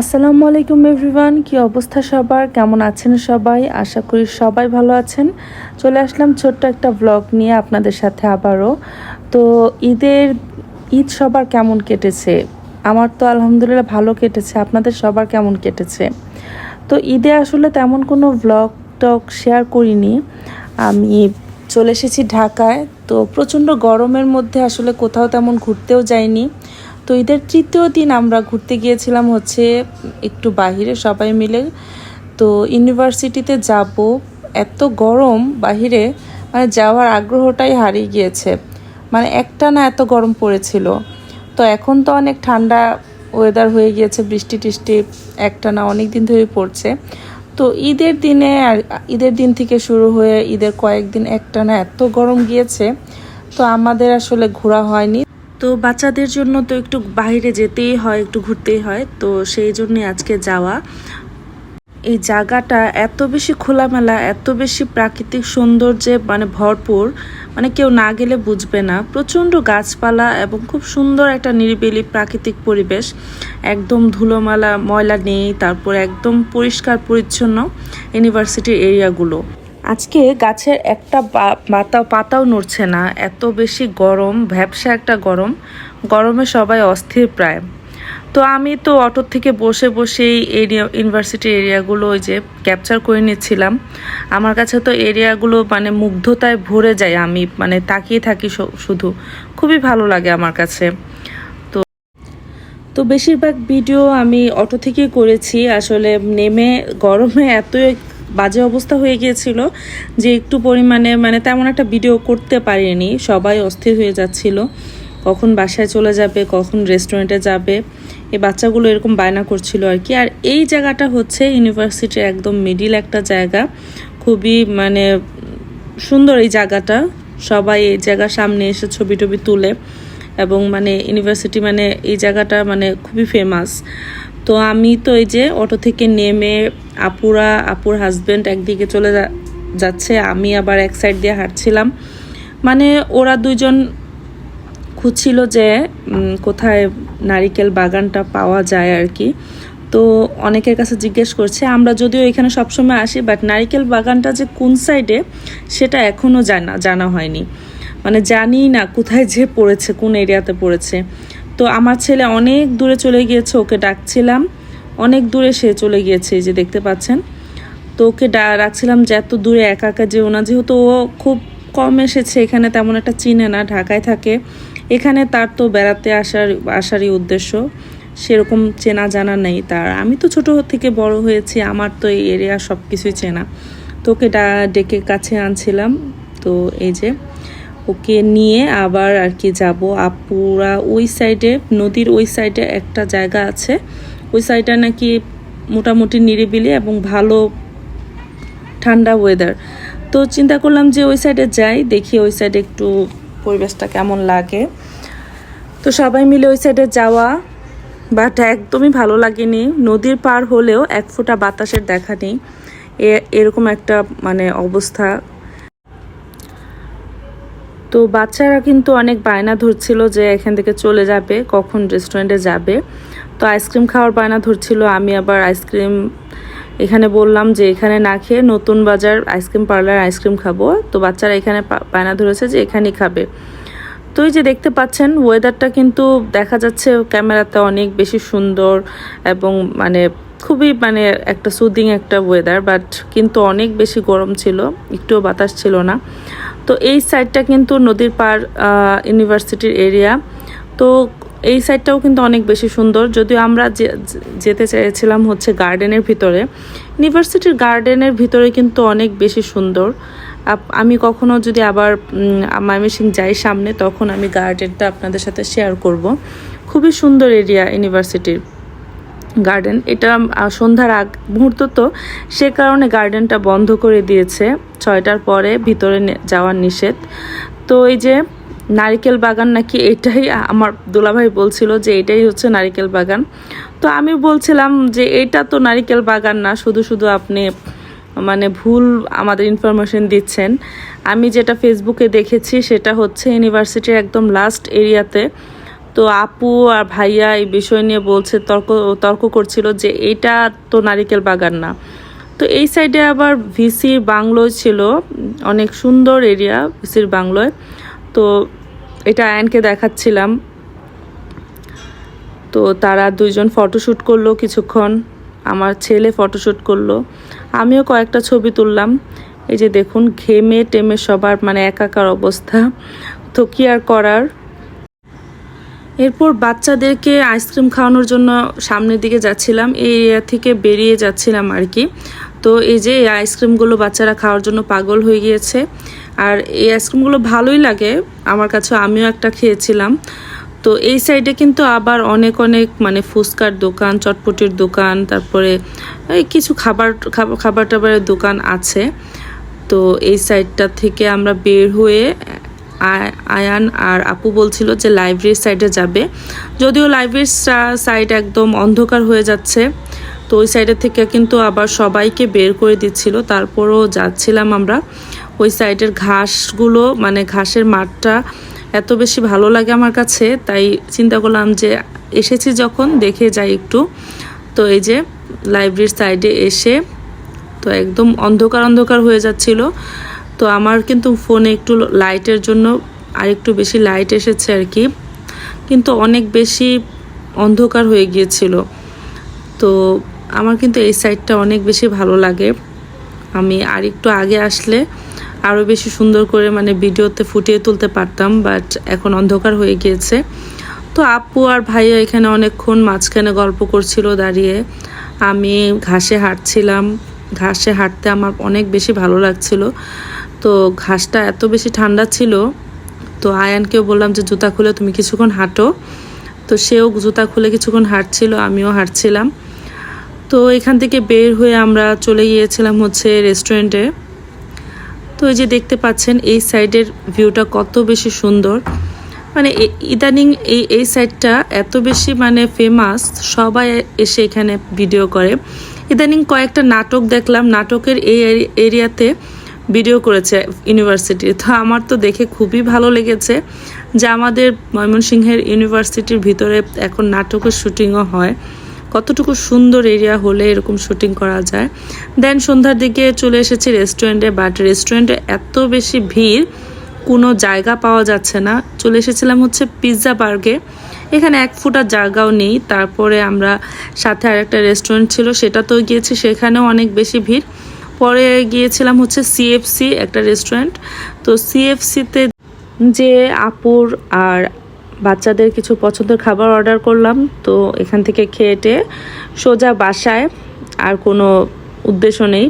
আসসালামু আলাইকুম এভরিওয়ান, কি অবস্থা সবার? কেমন আছেন সবাই? আশা করি সবাই ভালো আছেন। চলে আসলাম ছোট্ট একটা ব্লগ নিয়ে আপনাদের সাথে আবারও। তো ঈদের, ঈদ সবার কেমন কেটেছে? আমার তো আলহামদুলিল্লাহ ভালো কেটেছে। আপনাদের সবার কেমন কেটেছে? তো ঈদে আসলে তেমন কোনো ব্লগ টক শেয়ার করিনি। আমি চলে এসেছি ঢাকায়। তো প্রচণ্ড গরমের মধ্যে আসলে কোথাও তেমন ঘুরতেও যাইনি। তো ঈদের তৃতীয় দিন আমরা ঘুরতে গিয়েছিলাম হচ্ছে একটু বাহিরে সবাই মিলে। তো ইউনিভার্সিটিতে যাব। এত গরম বাহিরে মানে যাওয়ার আগ্রহটাই হারিয়ে গিয়েছে। মানে একটা না এত গরম পড়েছিল। তো এখন তো অনেক ঠান্ডা ওয়েদার হয়ে গিয়েছে, বৃষ্টি টিষ্টি একটা না অনেক দিন ধরে পড়ছে। তো ঈদের দিনে আর, ঈদের দিন থেকে শুরু হয়ে ঈদের কয়েকদিন একটা না এত গরম গিয়েছে। তো আমাদের আসলে ঘোরা হয়নি। তো বাচ্চাদের জন্য তো একটু বাইরে যেতেই হয়, একটু ঘুরতেই হয়, তো সেই জন্যে আজকে যাওয়া। এই জায়গাটা এত বেশি খোলামেলা, এত বেশি প্রাকৃতিক সৌন্দর্যে মানে ভরপুর মানে কেউ না গেলে বুঝবে না। প্রচণ্ড গাছপালা এবং খুব সুন্দর একটা নিরিবিলি প্রাকৃতিক পরিবেশ। একদম ধুলোমালা, ময়লা নেই, তারপর একদম পরিষ্কার পরিচ্ছন্ন ইউনিভার্সিটির এরিয়াগুলো। আজকে গাছের একটা পাতা পাতাও নড়ছে না। এত বেশি গরম, ভ্যাবসা একটা গরম। গরমে সবাই অস্থির প্রায়। তো আমি তো অটোর থেকে বসে বসেই এরিয়া, ইউনিভার্সিটি এরিয়াগুলো ওই যে ক্যাপচার করে নিচ্ছিলাম। আমার কাছে তো এরিয়াগুলো মানে মুগ্ধতায় ভরে যায় আমি মানে তাকিয়ে থাকি শুধু। খুবই ভালো লাগে আমার কাছে। তো তো বেশিরভাগ ভিডিও আমি অটো থেকে করেছি। আসলে নেমে গরমে এতই বাজে অবস্থা হয়ে গিয়েছিল যে একটু পরিমাণে মানে তেমন একটা ভিডিও করতে পারিনি। সবাই অস্থির হয়ে যাচ্ছিল। কখন বাসায় চলে যাবে, কখন রেস্টুরেন্টে যাবে। এই বাচ্চাগুলো এরকম বায়না করছিল আর কি। আর এই জায়গাটা হচ্ছে ইউনিভার্সিটির একদম মিডিল একটা জায়গা। খুবই মানে সুন্দর এই জায়গাটা। সবাই এই জায়গার সামনে এসে ছবি টবি তুলে। এবং মানে ইউনিভার্সিটি মানে এই জায়গাটা মানে খুবই ফেমাস তো আমি তো এই যে অটো থেকে নেমে আপুরা, আপুর হাজব্যান্ড একদিকে চলে যাচ্ছে, আমি আবার এক সাইড দিয়ে হাঁটছিলাম। মানে ওরা দুজন খুঁজছিল যে কোথায় নারিকেল বাগানটা পাওয়া যায় আর কি। তো অনেকের কাছে জিজ্ঞেস করছে, আমরা যদিও এখানে সবসময় আসি বাট নারিকেল বাগানটা যে কোন সাইডে সেটা এখনও জানা জানা হয়নি। মানে জানি না কোথায় যে পড়েছে, কোন এরিয়াতে পড়েছে। তো আমার ছেলে অনেক দূরে চলে গিয়েছে, ওকে ডাকছিলাম। অনেক দূরে সে চলে গিয়েছে যে দেখতে পাচ্ছেন। তো ওকে ডা রাখছিলাম যে এত দূরে একা একা যেও না, যেহেতু ও খুব কম এসেছে, এখানে তেমন একটা চিনে না, ঢাকায় থাকে। এখানে তার তো বেড়াতে আসার, আসারই উদ্দেশ্য। সেরকম চেনা জানা নেই তার। আমি তো ছোট থেকে বড় হয়েছি, আমার তো এই এরিয়া সব কিছুই চেনা। তো ওকে ডেকে কাছে আনছিলাম। তো এই যে ওকে নিয়ে আবার আর কি যাব। আপুরা ওই সাইডে নদীর ওই সাইডে একটা জায়গা আছে। ওই সাইডটা নাকি মোটামুটি নিরিবিলি এবং ভালো ঠান্ডা ওয়েদার তো চিন্তা করলাম যে ওই সাইডে যাই, দেখি ওই সাইডে একটু পরিবেশটা কেমন লাগে। তো সবাই মিলে ওই সাইডে যাওয়া বাট একদমই ভালো লাগেনি। নদীর পার হলেও এক ফোঁটা বাতাসের দেখা নেই। এরকম একটা মানে অবস্থা। তো বাচ্চারা কিন্তু অনেক বায়না ধরছিল যে এখান থেকে চলে যাবে, কখন রেস্টুরেন্টে যাবে। তো আইসক্রিম খাওয়ার বায়না ধরছিল, আমি আবার আইসক্রিম এখানে বললাম যে এখানে না খেয়ে নতুন বাজার আইসক্রিম পার্লার আইসক্রিম খাব। তো বাচ্চারা এখানে বায়না ধরেছে যে এখানেই খাবে। তো এই যে দেখতে পাচ্ছেন ওয়েদারটা কিন্তু দেখা যাচ্ছে ক্যামেরাতে অনেক বেশি সুন্দর এবং মানে খুবই মানে একটা সুদিং একটা ওয়েদার বাট কিন্তু অনেক বেশি গরম ছিল, একটুও বাতাস ছিল না। তো এই সাইডটা কিন্তু নদীর পার ইউনিভার্সিটির এরিয়া তো এই সাইডটাও কিন্তু অনেক বেশি সুন্দর। যদিও আমরা যেতে চেয়েছিলাম হচ্ছে গার্ডেনের ভিতরে ইউনিভার্সিটির গার্ডেনের ভিতরে কিন্তু অনেক বেশি সুন্দর। আমি কখনো যদি আবার ময়মনসিং যাই সামনে, তখন আমি গার্ডেনটা আপনাদের সাথে শেয়ার করব। খুবই সুন্দর এরিয়া ইউনিভার্সিটির গার্ডেন এটা সন্ধ্যার আগ, মুহূর্ত তো, সে কারণে গার্ডেনটা বন্ধ করে দিয়েছে। ছয়টার পরে ভিতরে যাওয়ার নিষেধ। তো এই যে নারিকেল বাগান নাকি এটাই আমার দুলাভাই বলছিল যে এটাই হচ্ছে নারিকেল বাগান। তো আমি বলছিলাম যে এটা তো নারিকেল বাগান না, শুধু শুধু আপনি মানে ভুল আমাদের ইনফরমেশন দিচ্ছেন। আমি যেটা ফেসবুকে দেখেছি সেটা হচ্ছে ইউনিভার্সিটির একদম লাস্ট এরিয়াতে। তো আপু আর ভাইয়া এই বিষয় নিয়ে বলছে, তর্ক তর্ক করছিল যে এইটা তো নারিকেল বাগান না। তো এই সাইডে আবার ভিসির বাংলো ছিল, অনেক সুন্দর এরিয়া ভিসির বাংলোয়। তো এটা আয়নকে দেখাচ্ছিলাম। তো তারা দুইজন ফটোশ্যুট করল কিছুক্ষণ, আমার ছেলে ফটোশ্যুট করল। আমিও কয়েকটা ছবি তুললাম। এই যে দেখুন, ঘেমে টেমে সবার মানে একাকার অবস্থা। তো কি আর করার? এরপর বাচ্চাদেরকে আইসক্রিম খাওয়ানোর জন্য সামনের দিকে যাচ্ছিলাম, এই এরিয়া থেকে বেরিয়ে যাচ্ছিলাম আর কি। তো এই যে এই আইসক্রিমগুলো বাচ্চারা খাওয়ার জন্য পাগল হয়ে গিয়েছে। আর এই আইসক্রিমগুলো ভালোই লাগে, আমার কাছে আমিও একটা খেয়েছিলাম। তো এই সাইডে কিন্তু আবার অনেক অনেক মানে ফুচকার দোকান, চটপটির দোকান, তারপরে এই কিছু খাবার খাবার টাবারের দোকান আছে। তো এই সাইডটা থেকে আমরা বের হয়ে আয়ান আর আপু বলছিল যে লাইব্রেরির সাইডে যাবে। যদিও লাইব্রেরির সাইড একদম অন্ধকার হয়ে যাচ্ছে, তো ওই সাইডের থেকে কিন্তু আবার সবাইকে বের করে দিচ্ছিল। তারপরও যাচ্ছিলাম আমরা। ওই সাইডের ঘাসগুলো মানে ঘাসের মাঠটা এত বেশি ভালো লাগে আমার কাছে, তাই চিন্তা করলাম যে এসেছি যখন, দেখে যাই একটু। তো এই যে লাইব্রেরির সাইডে এসে তো একদম অন্ধকার অন্ধকার হয়ে যাচ্ছিল। তো আমার কিন্তু ফোনে একটু লাইটের জন্য আর একটু বেশি লাইট এসেছে আর কি। কিন্তু অনেক বেশি অন্ধকার হয়ে গিয়েছিল। তো আমার কিন্তু এই সাইডটা অনেক বেশি ভালো লাগে। আমি আর একটু আগে আসলে আরও বেশি সুন্দর করে মানে ভিডিওতে ফুটিয়ে তুলতে পারতাম বাট এখন অন্ধকার হয়ে গিয়েছে। তো আপু আর ভাইয়া এখানে অনেকক্ষণ মাঝখানে গল্প করছিল দাঁড়িয়ে। আমি ঘাসে হাঁটছিলাম। ঘাসে হাঁটতে আমার অনেক বেশি ভালো লাগছিল। তো ঘাসটা এত বেশি ঠান্ডা ছিল, তো আয়ানকেও বললাম যে, জুতা খুলে তুমি কিছুক্ষণ হাঁটো। তো সেও জুতা খুলে কিছুক্ষণ হাঁটছিল, আমিও হাঁটছিলাম। তো এখান থেকে বের হয়ে আমরা চলে গিয়েছিলাম হচ্ছে রেস্টুরেন্টে। তো এই যে দেখতে পাচ্ছেন, এই সাইডের ভিউটা কত বেশি সুন্দর। মানে ইদানিং এই এই সাইডটা এত বেশি মানে ফেমাস সবাই এসে এখানে ভিডিও করে। ইদানিং কয়েকটা নাটক দেখলাম, নাটকের এই এরিয়াতে ভিডিও করেছে ইউনিভার্সিটি। তো আমার তো দেখে খুবই ভালো লেগেছে যে আমাদের ময়মনসিংহের ইউনিভার্সিটির ভিতরে এখন নাটকের শুটিংও হয়। কতটুকু সুন্দর এরিয়া হলে এরকম শুটিং করা যায়। দেন সন্ধ্যার দিকে চলে এসেছি রেস্টুরেন্টে, বাট রেস্টুরেন্টে এত বেশি ভিড়, কোনো জায়গা পাওয়া যাচ্ছে না। চলে এসেছিলাম হচ্ছে পিৎজা বার্গে। এখানে এক ফুটার জায়গাও নেই। তারপরে আমরা সাথে আরেকটা রেস্টুরেন্ট ছিল, সেটাতেও গিয়েছি। সেখানেও অনেক বেশি ভিড়। পরে গিয়েছিলাম হচ্ছে সিএফসি একটা রেস্টুরেন্ট তো সিএফসিতে যে আপুর আর বাচ্চাদের কিছু পছন্দের খাবার অর্ডার করলাম, তো এখান থেকে খেয়েটে সোজা বাসায় আর কোনো উদ্দেশ্য নেই।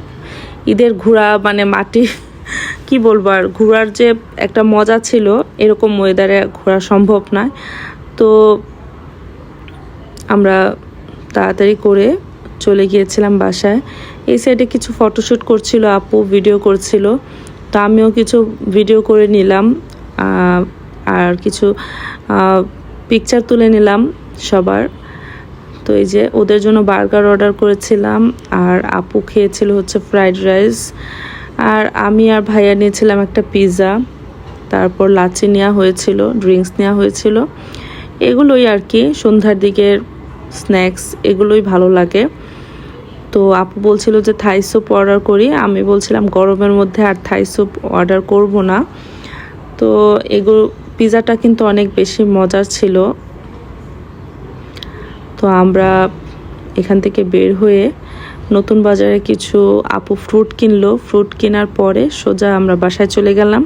ঈদের ঘোরা মানে মাটি, কি বলব আর ঘোরার যে একটা মজা ছিল, এরকম ওয়েদারে ঘোরা সম্ভব নয়। তো আমরা তাড়াতাড়ি করে চলে গিয়েছিলাম বাসায়। এই সাইডে কিছু ফটোশ্যুট করছিল আপু, ভিডিও করছিল। তো আমিও কিছু ভিডিও করে নিলাম আর কিছু পিকচার তুলে নিলাম সবার। তো এই যে ওদের জন্য বার্গার অর্ডার করেছিলাম, আর আপু খেয়েছিল হচ্ছে ফ্রাইড রাইস আর আমি আর ভাইয়া নিয়েছিলাম একটা পিৎজা তারপর লাচি নেওয়া হয়েছিল ড্রিঙ্কস নেওয়া হয়েছিল। এগুলোই আর কি, সন্ধ্যার দিকের স্ন্যাক্স এগুলোই ভালো লাগে। তো আপু বলছিল যে থাই স্যুপ অর্ডার করি। আমি বলছিলাম, গরমের মধ্যে আর থাই স্যুপ অর্ডার করব না। তো এগুলো পিৎজাটা কিন্তু অনেক বেশি মজার ছিল। তো আমরা এখান থেকে বের হয়ে নতুন বাজারে কিছু আপু ফ্রুট কিনলো। ফ্রুট কেনার পরে সোজা আমরা বাসায় চলে গেলাম।